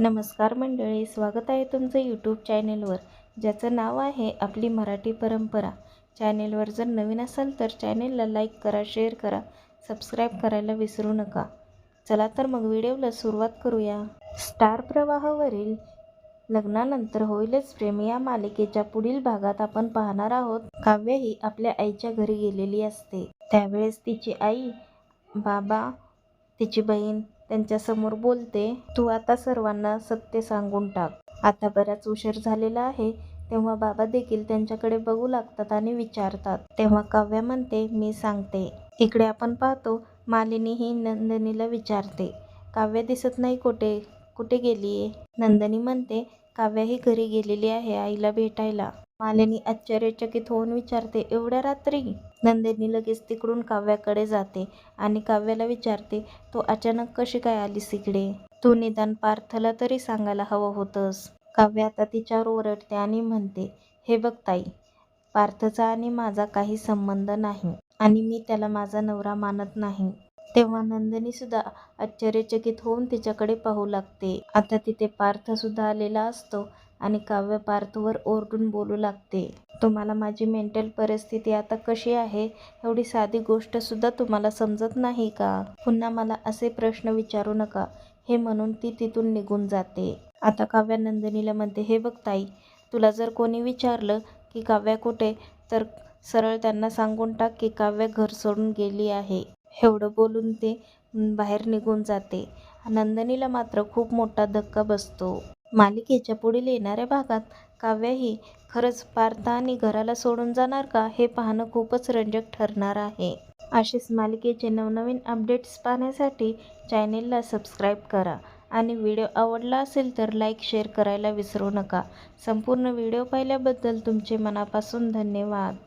नमस्कार मंडळी स्वागत आहे तुमचं यूट्यूब चॅनेलवर ज्याचं नाव आहे आपली मराठी परंपरा. चॅनेलवर जर नवीन असाल तर चॅनेलला लाईक करा शेअर करा सबस्क्राईब करायला विसरू नका. चला तर मग व्हिडिओला सुरुवात करूया. स्टार प्रवाहावरील लग्नानंतर होईलच प्रेम. या मालिकेच्या पुढील भागात आपण पाहणार आहोत काव्य ही आपल्या आईच्या घरी गेलेली असते. त्यावेळेस तिची आई बाबा तिची बहीण त्यांच्यासमोर बोलते तू आता सर्वांना सत्य सांगून टाक. आता बराच उशीर झालेला आहे. तेव्हा बाबा देखील त्यांच्याकडे बघू लागतात आणि विचारतात. तेव्हा काव्या म्हणते मी सांगते. इकडे आपण पाहतो मालिनी ही नंदिनीला विचारते. काव्य दिसत नाही कुठे? कुठे गेलीये? नंदिनी म्हणते काव्या ही घरी गेलेली आहे आईला भेटायला. मालिनी आश्चर्यचकित होऊन विचारते एवढ्या रात्री? नंदिनी लगेच तिकडून काव्याकडे जाते आणि काव्याला विचारते तू अचानक कशी काय आलीस इकडे? तू निदान पार्थला तरी सांगायला हवं होतंस. काव्य आता तिच्यावर ओरडते आणि म्हणते हे बघ ताई पार्थचा आणि माझा काही संबंध नाही आणि मी त्याला माझा नवरा मानत नाही. तेव्हा नंदिनी सुद्धा आश्चर्यचकित होऊन तिच्याकडे पाहू लागते. आता तिथे पार्थ सुद्धा आलेला असतो. आणि काव्य पार्थवर ओरडून बोलू लागते. तुम्हाला माझी मेंटल परिस्थिती आता कशी आहे? एवढी साधी गोष्ट सुद्धा तुम्हाला समजत नाही का? पुन्हा मला असे प्रश्न विचारू नका. हे म्हणून ती तिथून निघून जाते. आता काव्या नंदिनीला म्हणते हे बघ ताई तुला जर कोणी विचारलं की काव्या कुठे तर सरळ त्यांना सांगून टाक की काव्य घर सोडून गेली आहे. एवढं बोलून ते बाहेर निघून जाते. नंदिनीला मात्र खूप मोठा धक्का बसतो. मालिकेच्या पुढील येणाऱ्या भागात काव्याही खरंच पार्थ आणि घराला सोडून जाणार का हे पाहणं खूपच रंजक ठरणार आहे. असेच मालिकेचे नवनवीन अपडेट्स पाहण्यासाठी चॅनेलला सबस्क्राईब करा आणि व्हिडिओ आवडला असेल तर लाईक शेअर करायला विसरू नका. संपूर्ण व्हिडिओ पाहिल्याबद्दल तुमचे मनापासून धन्यवाद.